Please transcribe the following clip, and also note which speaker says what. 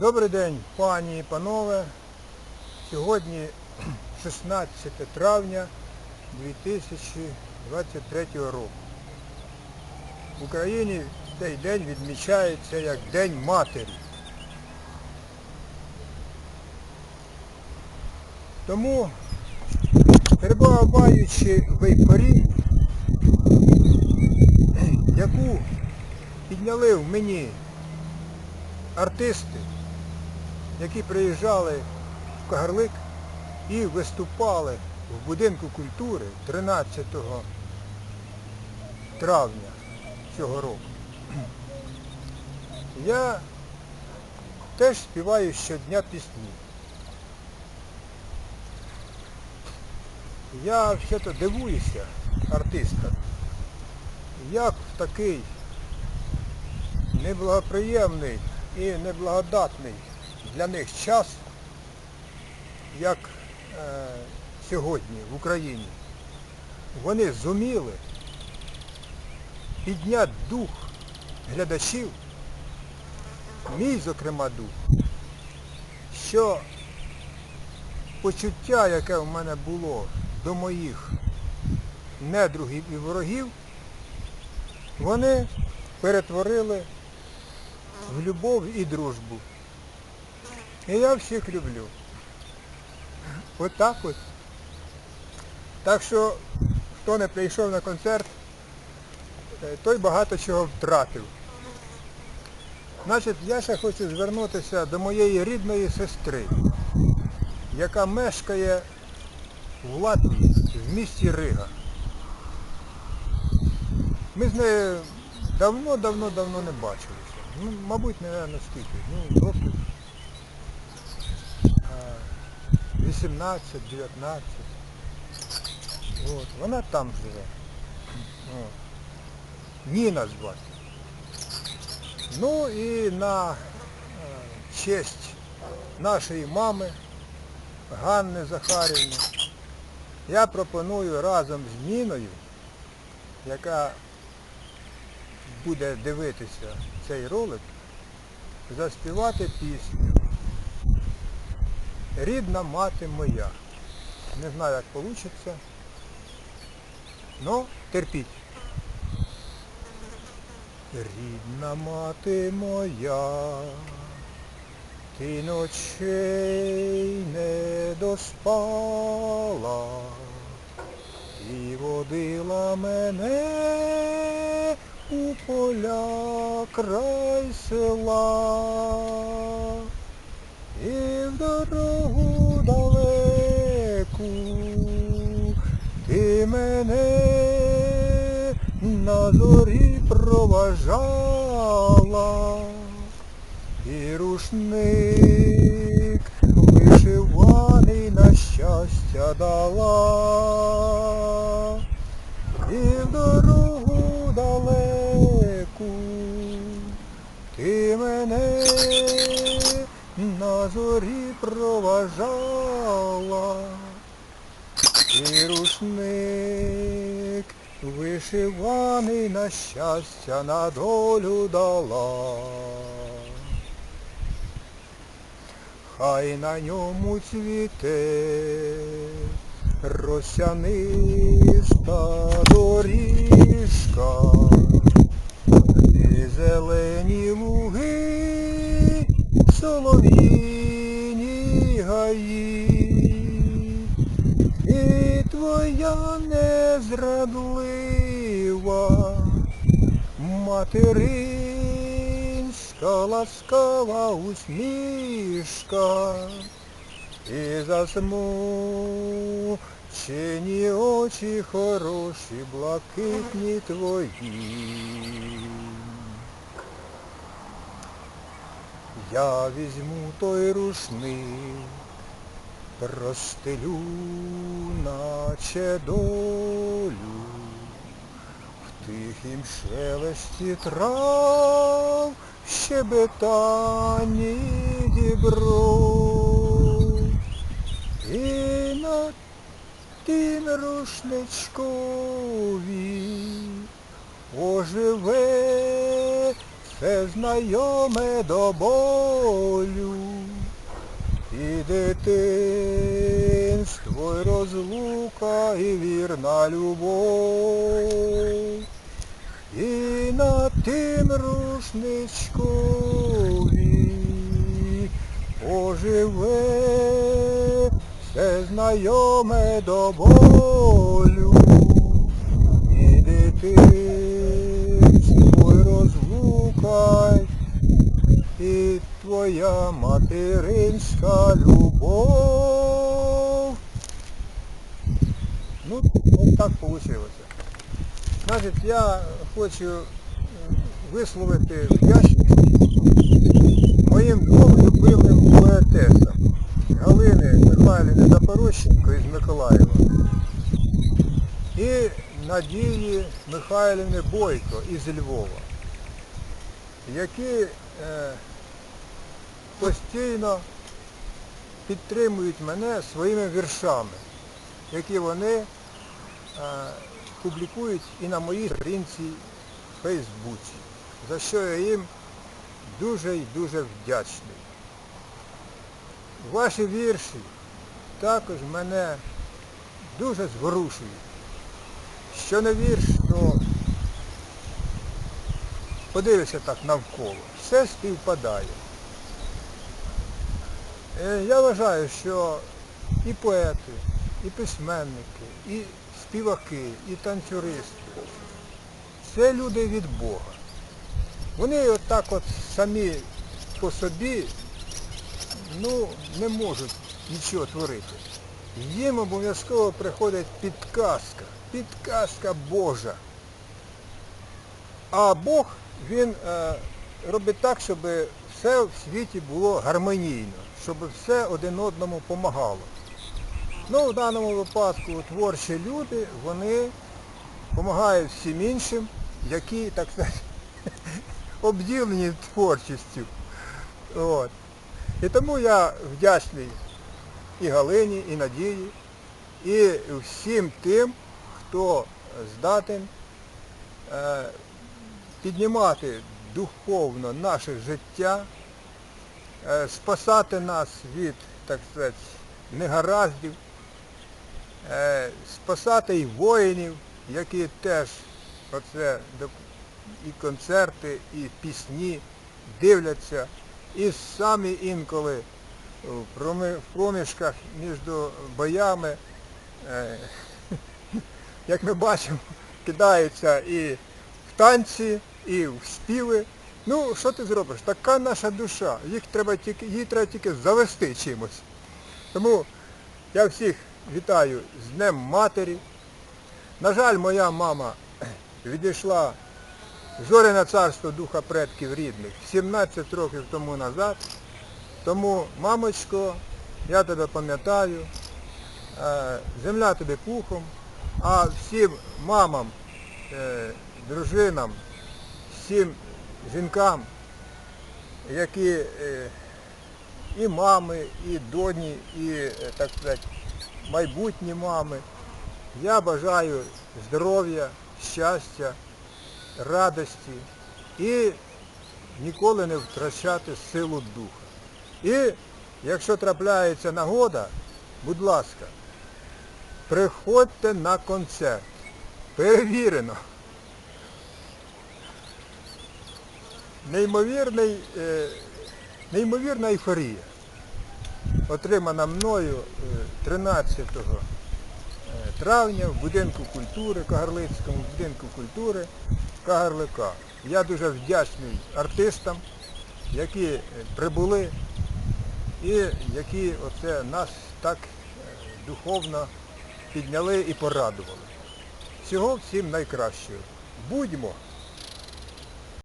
Speaker 1: Добрий день, пані і панове. Сьогодні 16 травня 2023 року. В Україні цей день відмічається як День Матері. Тому, перебуваючи в Ейпорі, яку підняли в мені артисти, які приїжджали в Кагарлик і виступали в будинку культури 13 травня цього року. Я теж співаю щодня пісні. Я все-то дивуюся артистам, як в такий неблагоприємний і неблагодатний для них час, як е, сьогодні в Україні, вони зуміли підняти дух глядачів, мій, зокрема, дух, що почуття, яке в мене було до моїх недругів і ворогів, вони перетворили в любов і дружбу. І я всіх люблю. От так от. Так що, хто не прийшов на концерт, е, той багато чого втратив. Значить, я ще хочу звернутися до моєї рідної сестри, яка мешкає в Латвії, в місті Рига. Ми з нею давно-давно-давно не бачилися. Ну, мабуть, не скільки. Ну, років а, 18, 19. От. Вона там живе. От. Ніна звати. Ну і на е, честь нашої мами Ганни Захарівни я пропоную разом з Ніною, яка буде дивитися цей ролик, заспівати пісню Рідна мати моя. Не знаю, як вийде, але терпіть. Рідна мати моя, ти ночей не доспала і водила мене у поля край села, і в дорогу далеку ти мене на зорі проважала, і рушник вишиваний на щастя дала, і в дорогу далеку ти мене зорі проважала, і рушник вишиваний на щастя на долю дала. Хай на ньому цвіте росяниста доріжка, і зелені луги, солов'їні незрадлива материнська ласкава усмішка і засмучені очі хороші, блакитні твої. Я візьму той рушник, простелю, наче долю, в тихім шелесті трав, щебетанні дібро. І на тим рушничкові оживе все знайоме до болю. І дитинство, і розлука, і вірна любов. І на тим рушничкові оживе все знайоме до болю. І дитинство, і розлука, і твоя материнська любов. Ну, от так вийшло. Значить, я хочу е, висловити вдячність моїм двом любимим поетесам Галини Михайлівни Запорощенко із Миколаєва і Надії Михайлівни Бойко із Львова, які е, постійно підтримують мене своїми віршами, які вони е, публікують і на моїй сторінці в Фейсбуці, за що я їм дуже і дуже вдячний. Ваші вірші також мене дуже зворушують. Що не вірш, то подивишся так навколо. Все співпадає. Е, Я вважаю, що і поети, і письменники, і співаки, і танцюристи це люди від Бога. Вони отак от самі по собі ну, не можуть нічого творити. Їм обов'язково приходить підказка, підказка Божа. А Бог, він е, робить так, щоб все в світі було гармонійно, щоб все один одному допомагало. Ну, в даному випадку творчі люди, вони допомагають всім іншим, які, так сказати, обділені творчістю. От. І тому я вдячний і Галині, і Надії, і всім тим, хто здатен е, піднімати духовно наше життя, спасати нас від, так сказати, негараздів, е, спасати і воїнів, які теж оце і концерти, і пісні дивляться, і самі інколи в проміжках між боями, е, як ми бачимо, кидаються і в танці, і в співи. Ну, що ти зробиш? Така наша душа. Їх треба тільки, її треба тільки завести чимось. Тому я всіх вітаю з Днем Матері. На жаль, моя мама відійшла в зоряне царство духа предків рідних 17 років тому назад. Тому, мамочко, я тебе пам'ятаю, е, земля тобі пухом, а всім мамам, е, дружинам, всім жінкам, які е, і мами, і доні, і, е, так сказати, майбутні мами. Я бажаю здоров'я, щастя, радості і ніколи не втрачати силу духа. І якщо трапляється нагода, будь ласка, приходьте на концерт. Перевірено. Неймовірний, е, неймовірна ейфорія, отримана мною е, 13 е, травня в будинку культури, Кагарлицькому будинку культури Кагарлика. Я дуже вдячний артистам, які е, прибули і які оце нас так е, духовно підняли і порадували. Всього всім найкращого. Будьмо!